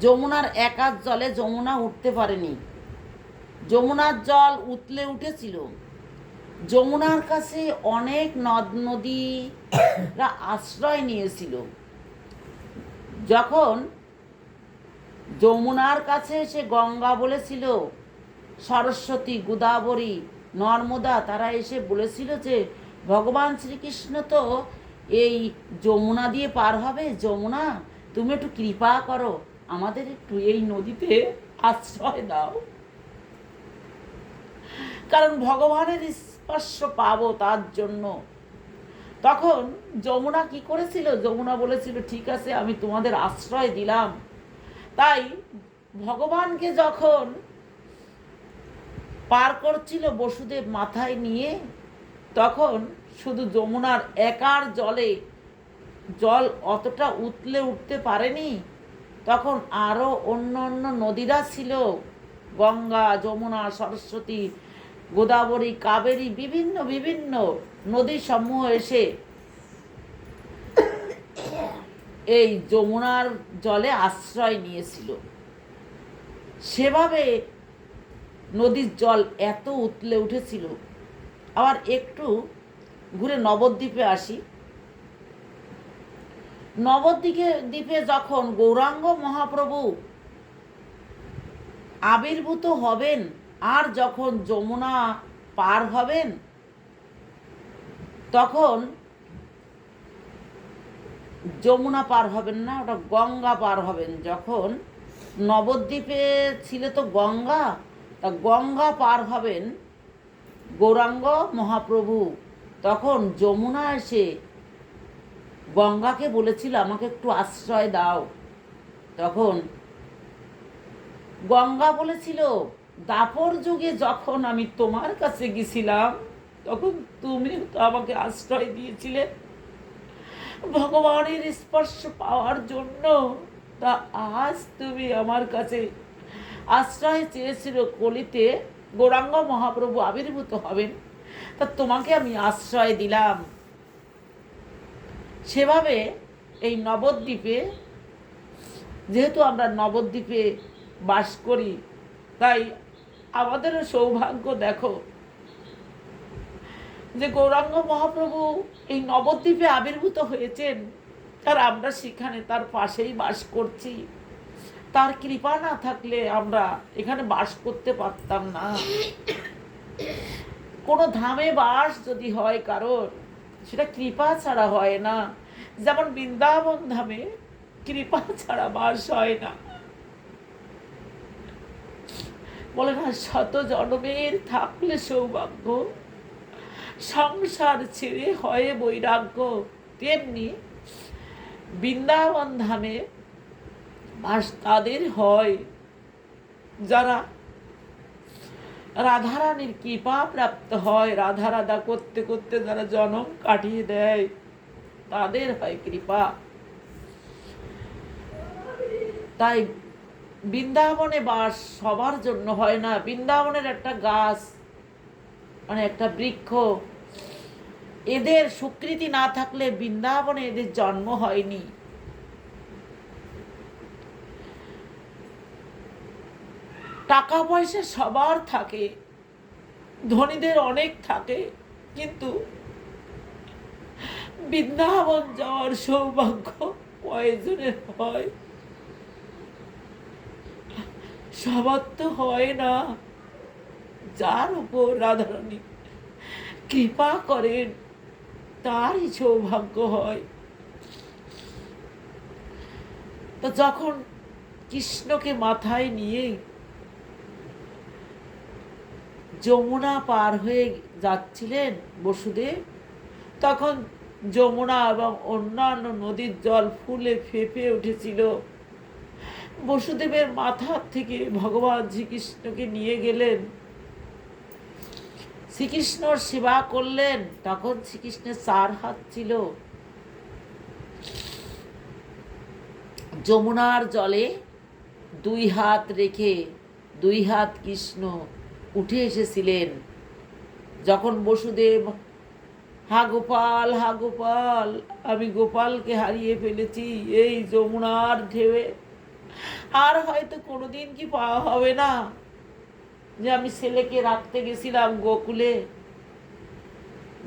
যমুনার একার জলে যমুনা উঠতে পারেনি। যমুনার জল উতলে উঠেছিল। যমুনার কাছে অনেক নদ নদীরা আশ্রয় নিয়েছিল। যখন যমুনার কাছে সে গঙ্গা বলেছিল, সরস্বতী, গোদাবরী, নর্মদা, তারা এসে বলেছিল যে, ভগবান শ্রীকৃষ্ণ তো এই যমুনা দিয়ে পার হবে। যমুনা, তুমি একটু কৃপা করো। আমাদের একটু এই নদীতে আশ্রয় দাও। কারণ ভগবানের স্পর্শ পাবো তার জন্য। তখন যমুনা কি করেছিল? যমুনা বলেছিল, ঠিক আছে, আমি তোমাদের আশ্রয় দিলাম। তাই ভগবানকে যখন পার করছিল বসুদেব মাথায় নিয়ে, তখন শুধু যমুনার একার জলে জল অতটা উতলে উঠতে পারেনি। তখন আরও অন্য অন্য নদীরা ছিল। গঙ্গা, যমুনা, সরস্বতী, গোদাবরী, কাবেরী, বিভিন্ন বিভিন্ন নদী সমূহ এসে এই যমুনার জলে আশ্রয় নিয়েছিল। সেভাবে নদীর জল এত উতলে উঠেছিল। আবার একটু ঘুরে নবদ্বীপে আসি। নবদ্বীপে দ্বীপে যখন গৌরাঙ্গ মহাপ্রভু আবির্ভূত হবেন আর যখন যমুনা পার হবেন, তখন যমুনা পার হবেন না, ওটা গঙ্গা পার হবেন। যখন নবদ্বীপে ছিল তো গঙ্গা, তা গঙ্গা পার হবেন গৌরাঙ্গ মহাপ্রভু। তখন যমুনা এসে গঙ্গাকে বলেছিল, আমাকে একটু আশ্রয় দাও। তখন গঙ্গা বলেছিল, দাপর যুগে যখন আমি তোমার কাছে গেছিলাম, তখন তুমি তো আমাকে আশ্রয় দিয়েছিলে। ভগবানের স্পর্শ পাওয়ার জন্য তা আজ তুমি আমার কাছে আশ্রয় চেয়েছিল, কলিতে গৌরাঙ্গ মহাপ্রভু আবির্ভূত হবেন। তা তোমাকে আমি আশ্রয় দিলাম। সেভাবে এই নবদ্বীপে, যেহেতু আমরা নবদ্বীপে বাস করি, তাই আমাদেরও সৌভাগ্য দেখো যে গৌরাঙ্গ মহাপ্রভু এই নবদ্বীপে আবির্ভূত হয়েছেন। আর আমরা সেখানে তার পাশেই বাস করছি। তার কৃপা না থাকলে আমরা এখানে বাস করতে পারতাম না। কোনো ধামে বাস যদি হয় কারোর সেটা কৃপা ছাড়া হয় না। যেমন বৃন্দাবন ধামে কৃপা ছাড়া বাস হয় না। বলে না, শত জন্মের থাকলে সৌভাগ্য, সংসার ছেড়ে হয় বৈরাগ্য। তেমনি বৃন্দাবন ধামে বাস তাদের হয়। যারা রাধারানীর কৃপা প্রাপ্ত হয়। রাধা রাধা করতে করতে যারা জনম কাটিয়ে দেয়। তাদের হয় কৃপা। তাই বৃন্দাবনে বাস সবার জন্য হয় না। বৃন্দাবনের একটা গাছ মানে একটা বৃক্ষ, এদের স্বীকৃতি না থাকলে বৃন্দাবনে এদের জন্ম হয়নি। টাকা পয়সা সবার থাকে, ধনীদের অনেক থাকে, কিন্তু বৃন্দাবন যাওয়ার সৌভাগ্য কয়েকজনের হয়? সবার তো হয় না। যার উপর রাধারণী কৃপা করেন, তারই সৌভাগ্য হয়। তো যখন কৃষ্ণকে মাথায় নিয়ে যমুনা পার হয়ে যাচ্ছিলেন বসুদেব। তখন যমুনা এবং অন্যান্য নদীর জল ফুলে ফেঁপে উঠেছিল। বসুদেবের মাথার থেকে ভগবান শ্রীকৃষ্ণকে নিয়ে গেলেন। শ্রীকৃষ্ণর সেবা করলেন, তখন শ্রীকৃষ্ণের চার হাত ছিল। যমুনার জলে দুই হাত রেখে, দুই হাত কৃষ্ণ উঠে এসেছিলেন। যখন বসুদেব, হা গোপাল হা গোপাল, আমি গোপালকে হারিয়ে ফেলেছি, এই যমুনার ঢেউয়ে। আর হয়তো কোনোদিন কি পাওয়া হবে না যে আমি ছেলেকে রাখতে গেছিলাম গোকুলে।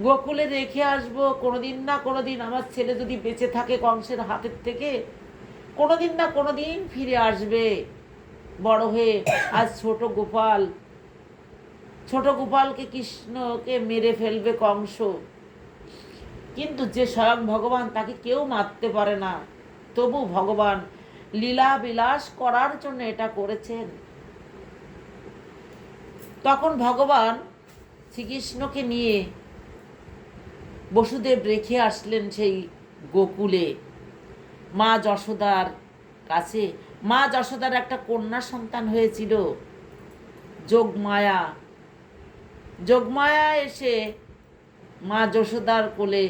গোকুলে রেখে আসব, কোনোদিন না কোনোদিন আমার ছেলে যদি বেঁচে থাকে কংসের হাতের থেকে, কোনোদিন না কোনোদিন ফিরে আসবে। বড় হয়ে আজ ছোট গোপাল ছোট গোপালকে কৃষ্ণকে মেরে ফেলবে কংস। কিন্তু যে স্বয়ং ভগবান তাকে কেউ মারতে পারে না, তবু ভগবান লীলা বিলাস করার জন্য এটা করেছেন। তখন ভগবান শ্রীকৃষ্ণকে নিয়ে বসুদেব রেখে আসলেন সেই গোকুলে। মা যশোদার কাছে। মা যশোদার একটা কন্যা সন্তান হয়েছিল, যোগমায়া। যোগমায়া এসে মা যশোদার কোলে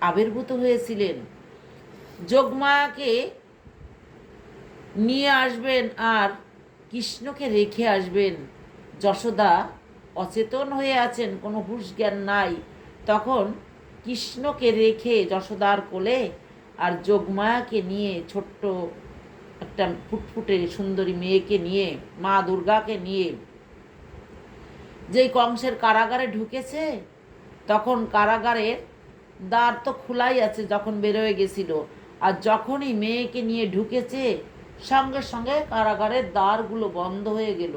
আবির্ভূত হয়েছিলেন। যোগমায়াকে নিয়ে আসবেন আর কৃষ্ণকে রেখে আসবেন। যশোদা অচেতন হয়ে আছেন, কোনো হুঁশ জ্ঞান নাই। তখন কৃষ্ণকে রেখে যশোদার কোলে আর যোগমায়াকে নিয়ে ছোট্ট একটা ফুটফুটে সুন্দরী মেয়েকে নিয়ে, মা দুর্গাকে নিয়ে যেই কংসের কারাগারে ঢুকেছে, তখন কারাগারের দ্বার তো খোলাই আছে যখন বেরোয় গেছিল। আর যখনই মেয়েকে নিয়ে ঢুকেছে, সঙ্গে সঙ্গে কারাগারের দ্বারগুলো বন্ধ হয়ে গেল।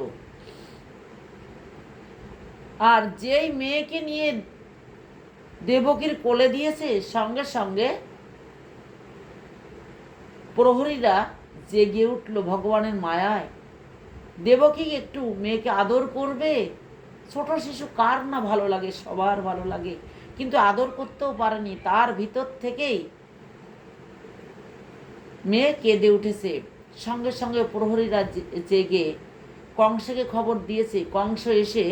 আর যেই মেয়েকে নিয়ে দেবকীর কোলে দিয়েছে, সঙ্গে সঙ্গে প্রহরীরা জেগে উঠল ভগবানের মায়ায়। দেবকী একটু মেয়েকে আদর করবে ছোট শিশু কার না ভালো লাগে? সবার ভালো লাগে। কিন্তু আদর করতেও পারেনি। তার ভিতর থেকেই মেয়ে কেঁদে উঠেছে। সঙ্গে সঙ্গে প্রহরীরা জেগে কংসকে খবর দিয়েছে। কংস এসে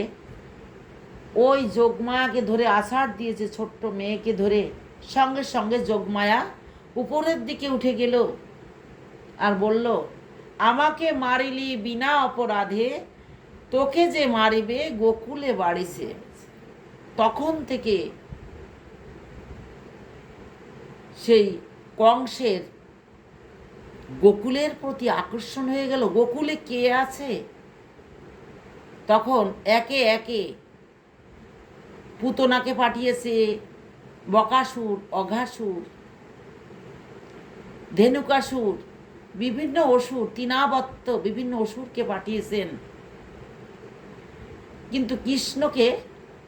ওই যোগমায়াকে ধরে আছাড় দিয়েছে ছোট্ট মেয়েকে ধরে। সঙ্গে সঙ্গে যোগমায়া উপরের দিকে উঠে গেল আর বলল, আমাকে মারিলি বিনা অপরাধে তোকে যে মারিবে, গোকুলে বাড়িছে তখন থেকে সেই কংসের গোকুলের প্রতি আকর্ষণ হয়ে গেল। গোকুলে কে আছে? তখন একে একে পুতনাকে পাঠিয়েছে, বকাসুর, অঘাসুর, ধেনুকাসুর, বিভিন্ন অসুর, তিনাবত্ত বিভিন্ন অসুরকে পাঠিয়েছেন। কিন্তু কৃষ্ণকে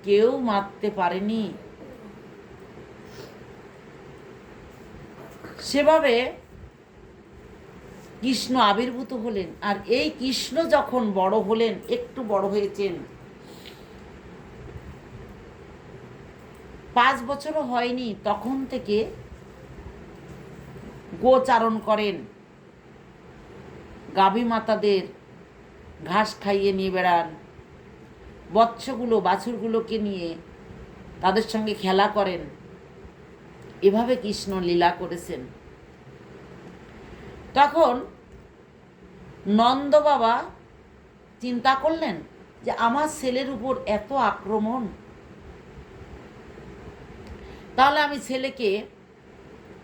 কেউ মারতে পারেনি। সেভাবে কৃষ্ণ আবির্ভূত হলেন। আর এই কৃষ্ণ যখন বড় হলেন, একটু বড় হয়েছেন। পাঁচ বছরও হয়নি, তখন থেকে গোচারণ করেন। গাভী মাতাদের ঘাস খাইয়ে নিয়ে বেড়ান। বৎসগুলো বাছুরগুলোকে নিয়ে তাদের সঙ্গে খেলা করেন। এভাবে কৃষ্ণ লীলা করেছেন। তখন নন্দ বাবা চিন্তা করলেন যে, আমার ছেলের উপর এত আক্রমণ? তাহলে আমি ছেলেকে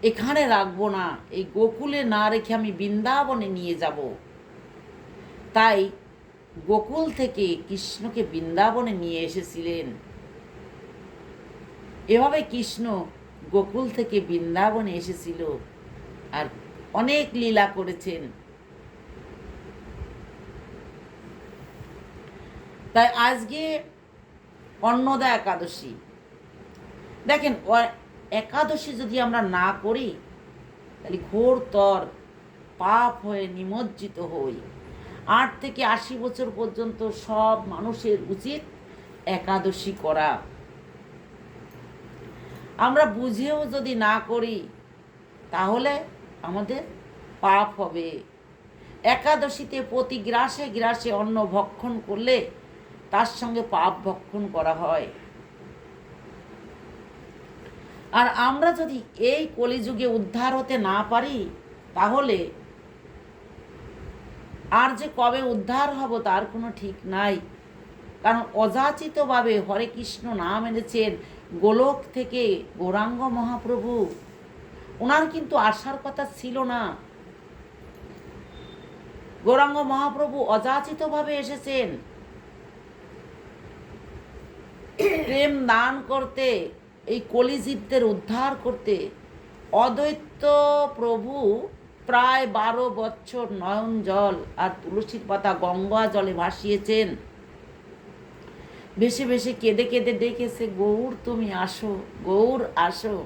এখানে রাখব না, এই গোকুলে না রেখে আমি বৃন্দাবনে নিয়ে যাব। তাই গোকুল থেকে কৃষ্ণকে বৃন্দাবনে নিয়ে এসেছিলেন। এভাবে কৃষ্ণ গোকুল থেকে বৃন্দাবনে এসেছিল আর অনেক লীলা করেছেন। তাই আজকে অন্নদা একাদশী। দেখেন একাদশী যদি আমরা না করি, তাহলে ঘোরতর পাপ হয়ে নিমজ্জিত হই। আট থেকে আশি বছর পর্যন্ত সব মানুষের উচিত একাদশী করা। আমরা বুঝেও যদি না করি, তাহলে আমাদের পাপ হবে। একাদশীতে প্রতি গ্রাসে গ্রাসে অন্ন ভক্ষণ করলে তার সঙ্গে পাপ ভক্ষণ করা হয়। আর আমরা যদি এই কলিযুগে উদ্ধার হতে না পারি, তাহলে আর যে কবে উদ্ধার হব তার কোনো ঠিক নাই। কারণ অযাচিতভাবে হরে কৃষ্ণ নাম এনেছেন গোলক থেকে গৌরাঙ্গ মহাপ্রভু। ওনার কিন্তু আসার কথা ছিল না। গৌরাঙ্গ মহাপ্রভু অযাচিতভাবে এসেছেন। প্রেম দান করতে, এই কলিজীবদের উদ্ধার করতে অদ্বৈত প্রভু প্রায় বারো বছর নয়ন জল আর তুলসীর পাতা গঙ্গা জলে ভাসিয়েছেন। ভেসে ভেসে কেঁদে কেঁদে ডেকেছে, গৌর তুমি আসো, গৌর আসো।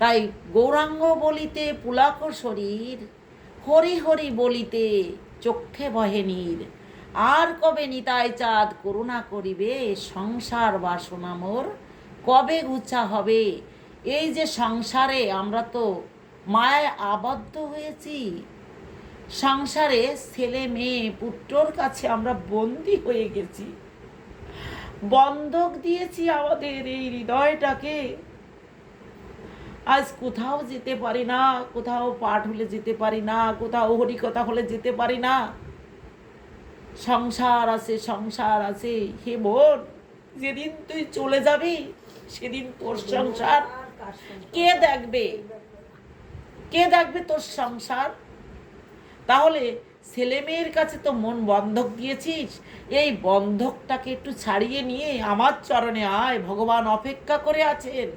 তাই গৌরাঙ্গ বলিতে পুলাক শরীর, হরি হরি বলিতে চক্ষে বহে নীর। আর কবে নিতাই চাঁদ করুণা করিবে, সংসার বাসনা মোর কবে গুছা হবে? এই যে সংসারে আমরা তো মায়ায় আবদ্ধ হয়েছি। সংসারে ছেলে মেয়ে পুত্রর কাছে আমরা বন্দি হয়ে গেছি। বন্ধক দিয়েছি আমাদের এই হৃদয়টাকে। আজ কোথাও যেতে পারি না কোথাও পাঠ হলে যেতে পারি না কোথাও হরিকথা হলে যেতে পারি না। সংসার আছে সংসার আছে হে বোন যেদিন তুই চলে যাবি সেদিন তোর সংসার। কে দেখবে? কে দেখবে তোর সংসার? তাহলে ছেলে মেয়ের কাছে তো মন বন্ধক দিয়েছিস। এই বন্ধকটাকে একটু ছাড়িয়ে নিয়ে আমার চরণে আয়, ভগবান অপেক্ষা করে আছেন।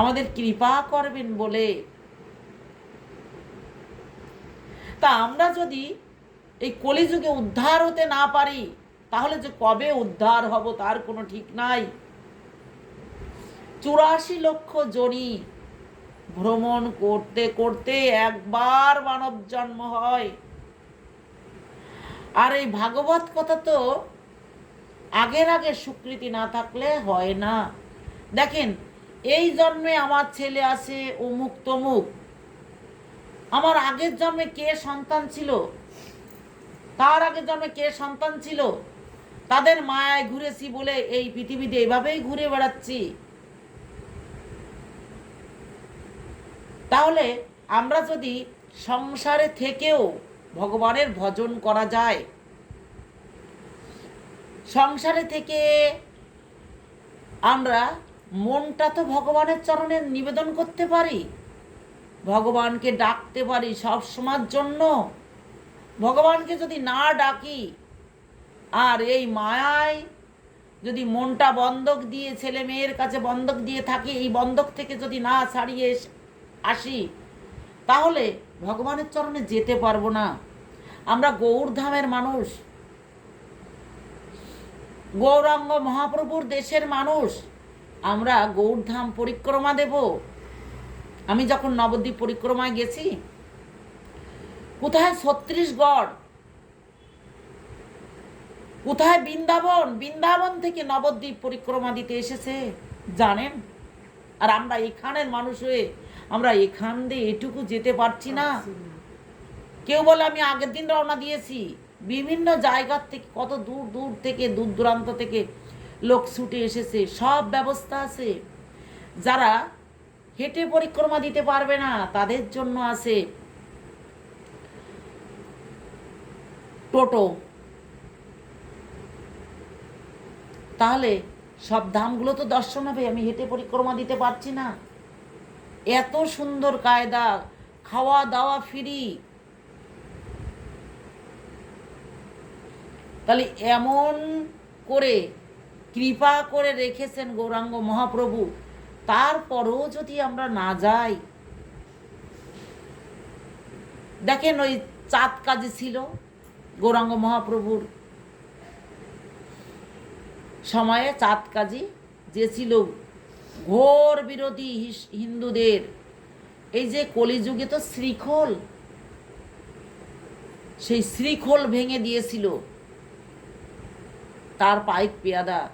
আমাদের কৃপা করবেন বলে। তা আমরা যদি এই কলিযুগে উদ্ধার হতে না পারি, তাহলে যে কবে উদ্ধার হব তার কোনো ঠিক নাই। চুরাশি লক্ষ জনি ভ্রমণ করতে করতে একবার মানব জন্ম হয়। আর এই ভাগবত কথা তো আগের আগে স্বীকৃতি না থাকলে হয় না। দেখেন, এই জন্মে আমার ছেলে আছে অমুক তমুক। আমার আগের জন্মে কে সন্তান ছিল? তার আগের জন্মে কে সন্তান ছিল? তাদের মায়ায় ঘুরেছি বলে এই পৃথিবীতে এভাবেই ঘুরে বেড়াচ্ছি। তাহলে আমরা যদি সংসারে থেকেও ভগবানের ভজন করা যায়, সংসারে থেকে আমরা মনটা তো ভগবানের চরণে নিবেদন করতে পারি, ভগবানকে ডাকতে পারি সব সময়ের জন্য। ভগবানকে যদি না ডাকি, আর এই মায়ায় যদি মনটা বন্ধক দিয়ে ছেলে মেয়ের কাছে বন্ধক দিয়ে থাকি, এই বন্ধক থেকে যদি না ছাড়িয়ে আসি। তাহলে ভগবানের চরণে যেতে পারব না। আমরা গৌরধামের মানুষ। গৌরাঙ্গ মহাপ্রভুর দেশের মানুষ। আমরা গৌরধাম পরিক্রমা দেব। আমি যখন নবদ্বীপ পরিক্রমায় গেছি, কোথায় ছত্রিশগড়? কোথায় বৃন্দাবন? বৃন্দাবন থেকে নবদ্বীপ পরিক্রমা দিতে এসেছে, জানেন? আর আমরা এখানের মানুষ হয়ে আমরা এখান দিয়ে এটুকু যেতে পারছি না। কেউ বলে আমি আগের দিন রওনা দিয়েছি। বিভিন্ন জায়গার থেকে কত দূর দূর থেকে দূর দূরান্ত থেকে লোক ছুটে এসেছে। সব ব্যবস্থা আছে। যারা হেঁটে পরিক্রমা দিতে পারবে না তাদের জন্য আছে টোটো। তাহলে সব ধামগুলো তো দর্শন হবে আমি হেঁটে পরিক্রমা দিতে পারছি না। এত সুন্দর কায়দা, খাওয়া দাওয়া ফ্রি তাহলে এমন করে কৃপা করে রেখেছেন গৌরাঙ্গ মহাপ্রভু, তারপরও যদি আমরা না যাই, দেখেন ওই চাঁদ কাজে ছিল গৌরাঙ্গ মহাপ্রভুর। সময়ে চাঁদ কাজী যে ছিল ঘোর বিরোধী হিন্দুদের। এই যে কলিযুগে তো শ্রীখোল। সেই শ্রীখোল ভেঙে দিয়েছিল। তার পাইক পেয়াদা।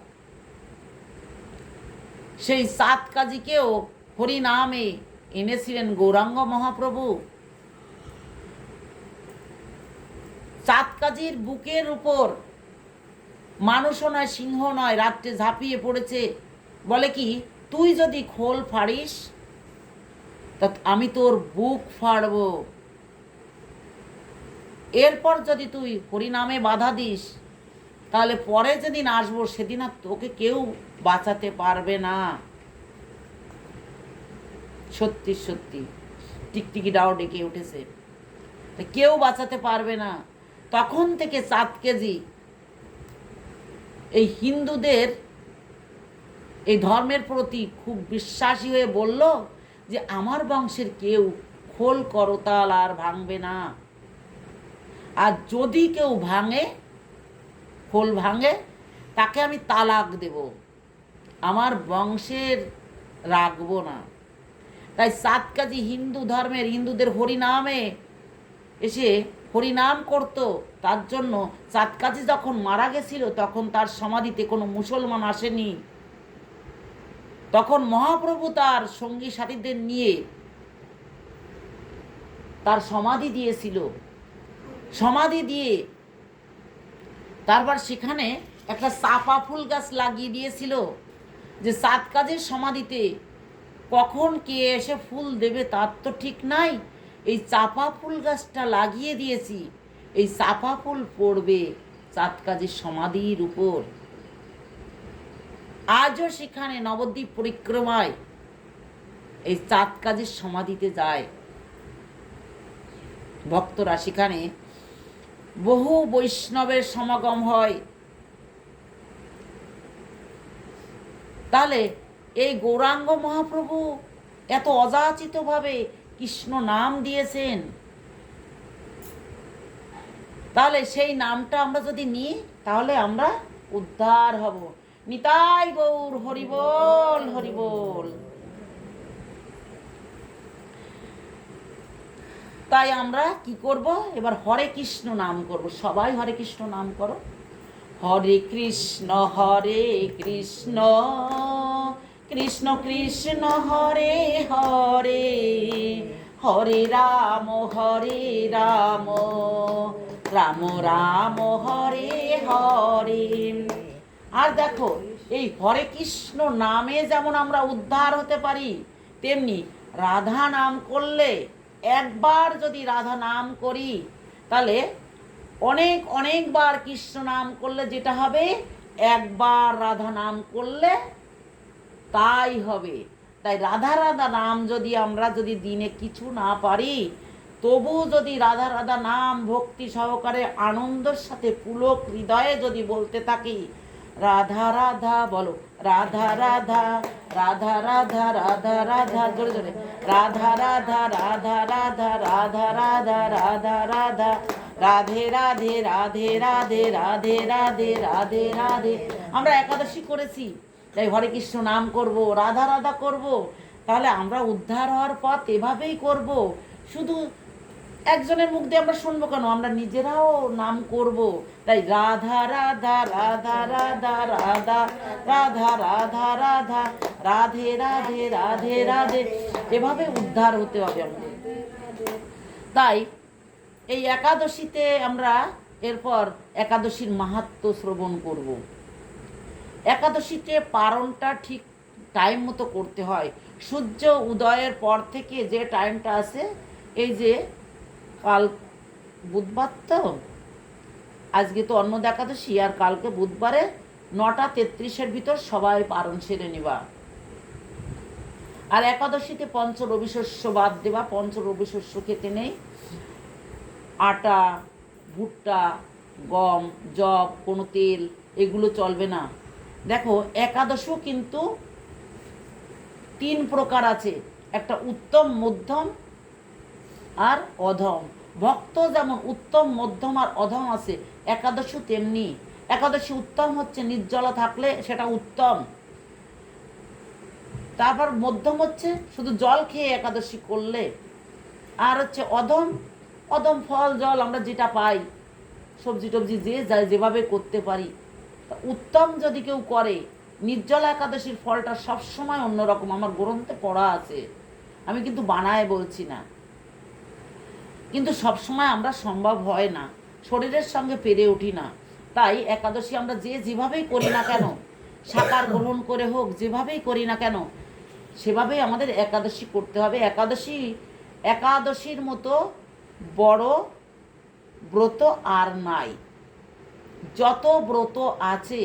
সেই সাত কাজীকেও হরিনামে এনেছিলেন গৌরাঙ্গ মহাপ্রভু। চাঁদ কাজীর বুকের উপর মানুষও নয়, সিংহ নয়, রাত্রে ঝাঁপিয়ে পড়েছে। বলে কি তুই যদি খোল ফাড়িস, তা আমি তোর বুক ফাড়ব। এরপর যদি তুই হরিনামে বাধা দিস, তাহলে পরে যেদিন আসব সেদিন আর তোকে কেউ বাঁচাতে পারবে না। সত্যি সত্যি। টিকটিকিটাও ডেকে উঠেছে। তা কেউ বাঁচাতে পারবে না। তখন থেকে সাত কেজি। এই হিন্দুদের এই ধর্মের প্রতি খুব বিশ্বাসী হয়ে বলল যে আমার বংশের কেউ খোল করতাল আর ভাঙবে না। আর যদি কেউ ভাঙে, খোল ভাঙে, তাকে আমি তালাক দেব। আমার বংশের রাখব না। তাই সাত হিন্দু ধর্মের হিন্দুদের হরিনামে এসে হরিনাম করত। তার জন্য সাত যখন মারা গেছিল, তখন তার সমাধিতে কোনো মুসলমান আসেনি। তখন মহাপ্রভু তার সঙ্গী সাথীদের নিয়ে তার সমাধি দিয়েছিল। সমাধি দিয়ে তারপর সেখানে একটা চাপা ফুল গাছ লাগিয়ে দিয়েছিল যে সাত কাজের সমাধিতে কখন কে এসে ফুল দেবে তার তো ঠিক নাই। এই চাপা ফুল গাছটা লাগিয়ে দিয়েছি, এই চাপা ফুল পড়বে চাঁদ কাজের সমাধির উপর। আজও সেখানে নবদ্বীপ পরিক্রমায় এই চাঁদ কাজের সমাধিতে যায়। ভক্তরা সেখানে বহু বৈষ্ণবের সমাগম হয়। তাহলে এই গৌরাঙ্গ মহাপ্রভু এত অযাচিতভাবে কৃষ্ণ নাম দিয়েছেন। তাহলে সেই নামটা আমরা যদি নিই, তাহলে আমরা উদ্ধার হব। নিতাই গৌর হরিবল হরিবল তাই আমরা কি করব? এবার হরে কৃষ্ণ নাম করব। সবাই হরে কৃষ্ণ নাম করো। হরে কৃষ্ণ হরে কৃষ্ণ কৃষ্ণ কৃষ্ণ, হরে হরে হরে রাম হরে রাম রাম রাম, হরে হরে। আর দেখো, এই হরে কৃষ্ণ নামে যেমন আমরা উদ্ধার হতে পারি, তেমনি রাধা নাম করলে একবার যদি রাধা নাম করি, তাহলে অনেক অনেকবার কৃষ্ণ নাম করলে যেটা হবে? একবার রাধা নাম করলে তাই হবে। তাই রাধা রাধা নাম যদি আমরা যদি দিনে কিছু না পারি, তবু যদি রাধা রাধা নাম ভক্তি সহকারে আনন্দের সাথে পুলক হৃদয়ে যদি বলতে থাকি রাধা রাধা বলো রাধা রাধা রাধা রাধা রাধা রাধা জোরে জোরে রাধা রাধা রাধা রাধা রাধা রাধা রাধা রাধা রাধে রাধে রাধে রাধে রাধে রাধে রাধে রাধে আমরা একাদশী করেছি তাই হরে কৃষ্ণ নাম করব রাধা রাধা করব তাহলে আমরা উদ্ধার হওয়ার পথ এভাবেই করব শুধু একজনের মুখ দিয়ে আমরা শুনব কেন? আমরা নিজেরাও নাম করব। তাই রাধা রাধা রাধা রাধা রাধা রাধা রাধা রাধা, রাধে রাধে রাধে রাধে। এভাবে উদ্ধার হতে হবে আমাদের। তাই এই একাদশীতে আমরা এরপর একাদশীর মাহাত্ম শ্রবণ করব। একাদশীতে পারণটা ঠিক টাইম মতো করতে হয়। সূর্য উদয়ের পর থেকে যে টাইমটা আছে, এই যে কাল বুধবার তো? আজকে তো অন্ন একাদশী, আর কালকে বুধবারে নটা তেত্রিশের ভিতর সবাই পারণ সেরে নেবা। আর একাদশীতে পঞ্চ রবি শস্য বাদ দেবা পঞ্চ রবি শস্য খেতে নেই। আটা, ভুট্টা, গম জব কোনো তেল, এগুলো চলবে না। দেখো, একাদশও কিন্তু তিন প্রকার আছে। একটা উত্তম, মধ্যম আর অধম। ভক্ত যেমন উত্তম, মধ্যম আর অধম আছে, একাদশী তেমনি। একাদশী উত্তম হচ্ছে নির্জলা থাকলে সেটা উত্তম। তারপর মধ্যম হচ্ছে শুধু জল খেয়ে একাদশী করলে। আর হচ্ছে অধম অধম ফল, জল আমরা যেটা পাই, সবজি টবজি যে যায় যেভাবে করতে পারি। উত্তম যদি কেউ করে, নির্জলা একাদশীর ফলটা সবসময় অন্যরকম। আমার গ্রন্থে পড়া আছে। আমি কিন্তু বানায় বলছি না। কিন্তু সবসময় আমরা সম্ভব হয় না। শরীরের সঙ্গে পেরে উঠি না। তাই একাদশী আমরা যে যেভাবেই করি না কেন, সাকার গ্রহণ করে হোক, যেভাবেই করি না কেন, সেভাবেই আমাদের একাদশী করতে হবে। একাদশী, একাদশীর মতো বড় ব্রত আর নাই। যত ব্রত আছে,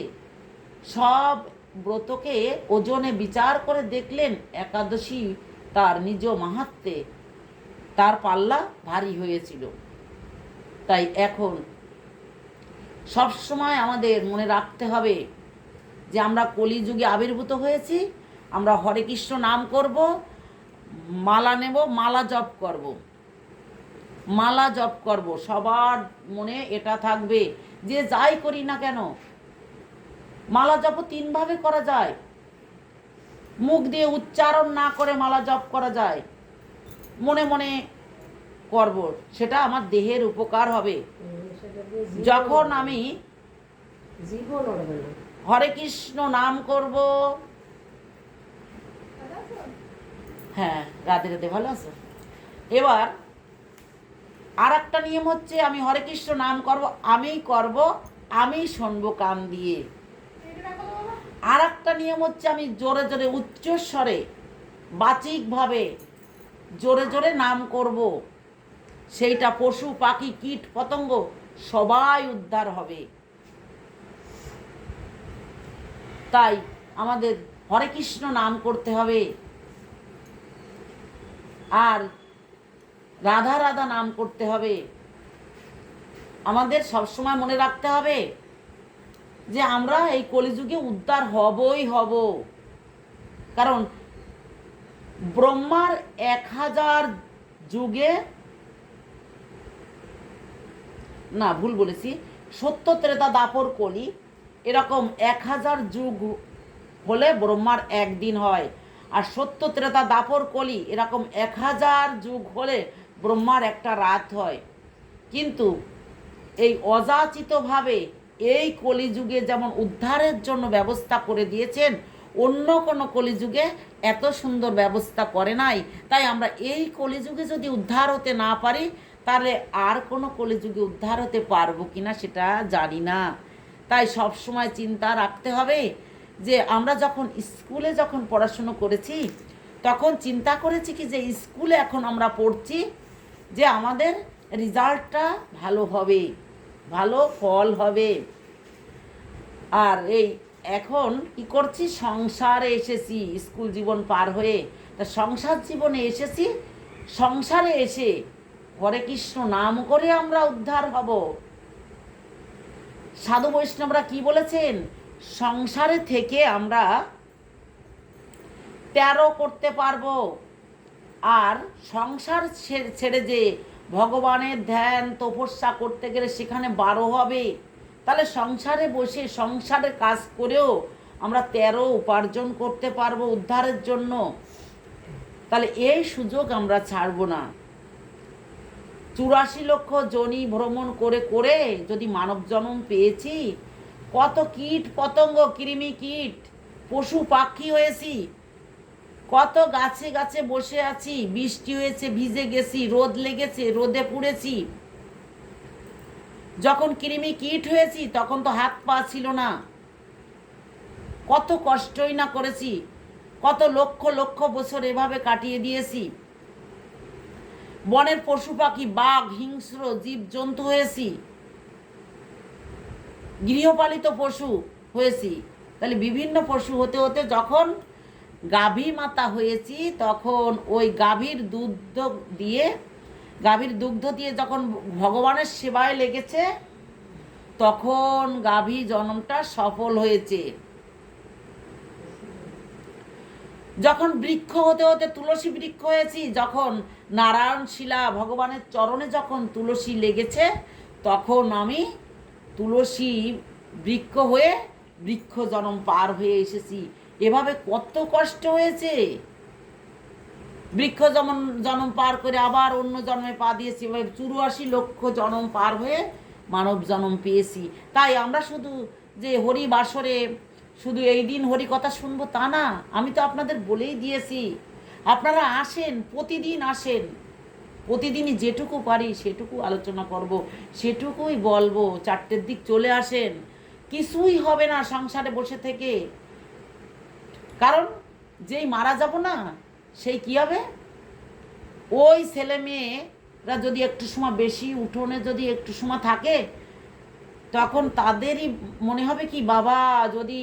সব ব্রতকে ওজনে বিচার করে দেখলেন একাদশী তার নিজ মাহাত্মে। তার পাল্লা ভারী হয়েছিল। তাই এখন সবসময় আমাদের মনে রাখতে হবে যে আমরা কলিযুগে আবির্ভূত হয়েছি, আমরা হরে কৃষ্ণ নাম করব, মালা নেব, মালা জপ করব। মালা জপ করব। সবার মনে এটা থাকবে যে যাই করি না কেন, মালা জপ তিনভাবে করা যায়। মুখ দিয়ে উচ্চারণ না করে মালা জপ করা যায়। মনে মনে করব, সেটা আমার দেহের উপকার হবে। যখন আমি হরে কৃষ্ণ নাম করব হ্যাঁ রাধে রাধে, ভালো আছো? এবার আর একটা নিয়ম হচ্ছে, আমি হরে কৃষ্ণ নাম করব আমি করব আমি শুনব কান দিয়ে। আর একটা নিয়ম হচ্ছে, আমি জোরে জোরে উচ্চস্বরে বাচিকভাবে জোরে জোরে নাম করব। সেইটা পশু, পাখি, কীট, পতঙ্গ, সবাই উদ্ধার হবে। তাই আমাদের হরে কৃষ্ণ নাম করতে হবে। আর রাধা রাধা নাম করতে হবে। আমাদের সবসময় মনে রাখতে হবে যে আমরা এই কলিযুগে উদ্ধার হবই হব। কারণ ব্রহ্মার এক হাজার যুগে, না, ভুল বলেছি, সত্য ত্রেতা দাপর কলি, এরকম এক হাজার যুগ হলে ব্রহ্মার একদিন হয়। আর সত্য ত্রেতা দাপর কলি, এরকম এক হাজার যুগ হলে ব্রহ্মার একটা রাত হয়। কিন্তু এই অযাচিতভাবে এই কলিযুগে যেমন উদ্ধারের জন্য ব্যবস্থা করে দিয়েছেন অন্য কোনো কলিযুগে এত সুন্দর ব্যবস্থা করে নাই। তাই আমরা এই কলিযুগে যদি উদ্ধার হতে না পারি, তাহলে আর কোনো কলিযুগে উদ্ধার হতে পারব কিনা সেটা জানি না। তাই সব সময় চিন্তা রাখতে হবে যে আমরা যখন স্কুলে যখন পড়াশুনো করেছি, তখন চিন্তা করেছি কি যে স্কুলে এখন আমরা পড়ছি যে আমাদের রেজাল্টটা ভালো হবে, ভালো ফল হবে। আর এই এখন কি করছি? সংসারে এসেছি, স্কুল জীবন পার হয়ে। তা সংসার জীবনে এসেছি, সংসারে এসে হরে কৃষ্ণ নাম করে আমরা উদ্ধার হব। সাধু বৈষ্ণবরা কি বলেছেন? সংসারে থেকে আমরা তেরো করতে পারব। আর সংসার ছেড়ে যে ভগবানের ধ্যান, তপস্যা করতে গেলে সেখানে বারো হবে। তাহলে সংসারে বসে সংসারে কাজ করেও আমরা তেরো উপার্জন করতে পারব উদ্ধারের জন্য। তাহলে এই সুযোগ আমরা ছাড়বো না। চুরাশি লক্ষ জনি ভ্রমণ করে করে যদি মানব জন্ম পেয়েছি, কত কীট পতঙ্গ, কৃমি কীট, পশু পাখি হয়েছি, কত গাছে গাছে বসে আছি, বৃষ্টি হয়েছে, ভিজে গেছি, রোদ লেগেছে, রোদে পুড়েছি যখন কৃমি কীট হয়েছি, তখন তো হাত পা ছিল না। কত কষ্টই না করেছি, কত লক্ষ লক্ষ বছর এভাবে কাটিয়ে দিয়েছি। বনের পশু পাখি, বাঘ, হিংস্র জীব জন্তু হয়েছি। গৃহপালিত পশু হয়েছি। তাহলে বিভিন্ন পশু হতে হতে যখন গাভী মাতা হয়েছি, তখন ওই গাভীর দুধ দিয়ে গাভীর দুগ্ধ দিয়ে যখন ভগবানের সেবায় লেগেছে, তখন গাভী জন্মটা সফল হয়েছে। যখন বৃক্ষ হতে হতে তুলসী বৃক্ষ হয়েছি, যখন নারায়ণ শিলা ভগবানের চরণে যখন তুলসী লেগেছে, তখন আমি তুলসী বৃক্ষ হয়ে বৃক্ষ জন্ম পার হয়ে এসেছি। এভাবে কত কষ্ট হয়েছে! বৃক্ষ যেমন জন্ম পার করে আবার অন্য জন্মে পা দিয়েছি, এভাবে চুরাশি লক্ষ জন্ম পার হয়ে মানব জন্ম পেয়েছি। তাই আমরা শুধু যে হরি বাসরে, শুধু এই দিন হরি কথা শুনব তা না, আমি তো আপনাদের বলেই দিয়েছি। আপনারা আসেন, প্রতিদিন আসেন। প্রতিদিনই যেটুকু পারি সেটুকু আলোচনা করব, সেটুকুই বলব, চারটের দিক চলে আসেন। কিছুই হবে না সংসারে বসে থেকে। কারণ যেই মারা যাব না সেই কি হবে? ওই ছেলে মেয়েরা যদি একটু সময় বেশি, উঠোনে যদি একটু সময় থাকে, তখন তাদেরই মনে হবে কি, বাবা, যদি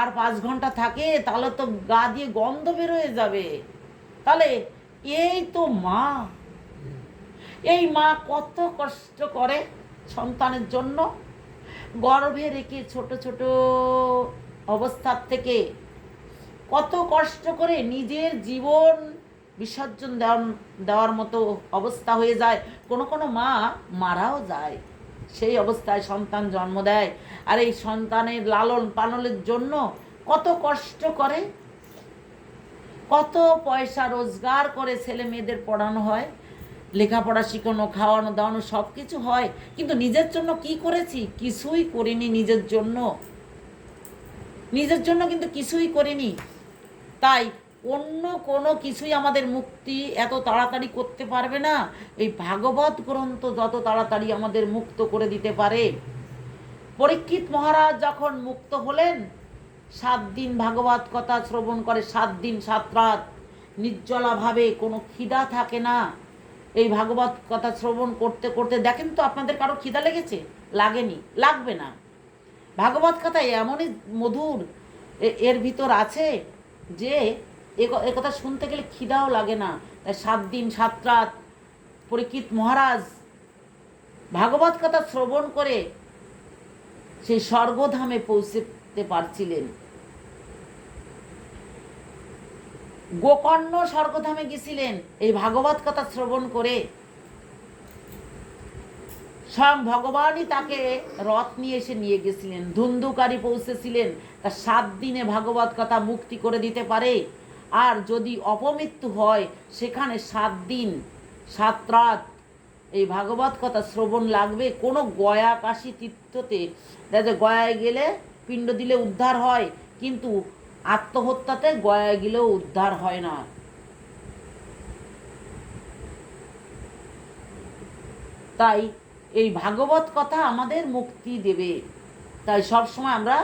আর পাঁচ ঘণ্টা থাকে, তাহলে তো গা দিয়ে গন্ধ বেরোয় যাবে। তাহলে এই তো মা। এই মা কত কষ্ট করে সন্তানের জন্য। গর্ভে রেখে ছোট ছোট অবস্থার থেকে কত কষ্ট করে নিজের জীবন বিসর্জন দেওয়ার দেওয়ার মতো অবস্থা হয়ে যায়। কোনো কোনো মা মারাও যায়। সেই অবস্থায় সন্তান জন্ম দেয়। আর এই সন্তানের লালন পালনের জন্য কত কষ্ট করে, কত পয়সা রোজগার করে ছেলে মেয়েদের পড়ানো হয়, লেখাপড়া শিখানো, খাওয়ানো, দাওয়ানো সব কিছু হয়। কিন্তু নিজের জন্য কি করেছি? কিছুই করিনি নিজের জন্য। নিজের জন্য কিন্তু কিছুই করিনি। তাই অন্য কোনো কিছুই আমাদের মুক্তি এত তাড়াতাড়ি করতে পারবে না। এই ভাগবত গ্রন্থ যত তাড়াতাড়ি আমাদের মুক্ত করে দিতে পারে। পরীক্ষিত মহারাজ যখন মুক্ত হলেন, সাত দিন ভাগবত কথা শ্রবণ করে, সাত দিন সাত রাত নির্জলাভাবে কোনো খিদা থাকে না। এই ভাগবত কথা শ্রবণ করতে করতে দেখেন তো আপনাদের কারও খিদা লেগেছে? লাগেনি, লাগবে না। ভাগবত কথা এমনই মধুর এর ভিতর আছে যে এ কথা শুনতে গেলে খিদাও লাগে না। তাই সাত দিন, সাত রাত পরীক্ষিত মহারাজ ভাগবত কথা শ্রবণ করে সেই স্বর্গধামে পৌঁছতে পারছিলেন। গোকর্ণ স্বর্গধামে গেছিলেন। এই ভাগবত কথা শ্রবণ করে স্বয়ং ভগবানই তাকে রথ নিয়ে এসে নিয়ে গেছিলেন, ধুন্ধুকারী পৌঁছেছিলেন, তা সাত দিনে ভাগবত কথা মুক্তি করে দিতে পারে। আর যদি অপমৃত্যু হয়, সেখানে সাত দিন, সাত রাত এই ভাগবত কথা শ্রবণ লাগবে। কোনো গয়া কাশী তীর্থতে যায় গয়ায় গেলে পিণ্ড দিলে উদ্ধার হয়, কিন্তু আত্মহত্যাতে গয়ায় গেলেও উদ্ধার হয় না। তাই এই ভাগবত কথা আমাদের মুক্তি দেবে। তাই সব সময় আমরা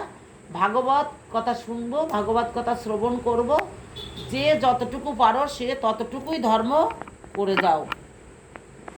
ভাগবত কথা শুনব, ভাগবত কথা শ্রবণ করব। যে যতটুকু পারো সে ততটুকুই ধর্ম করে যাও।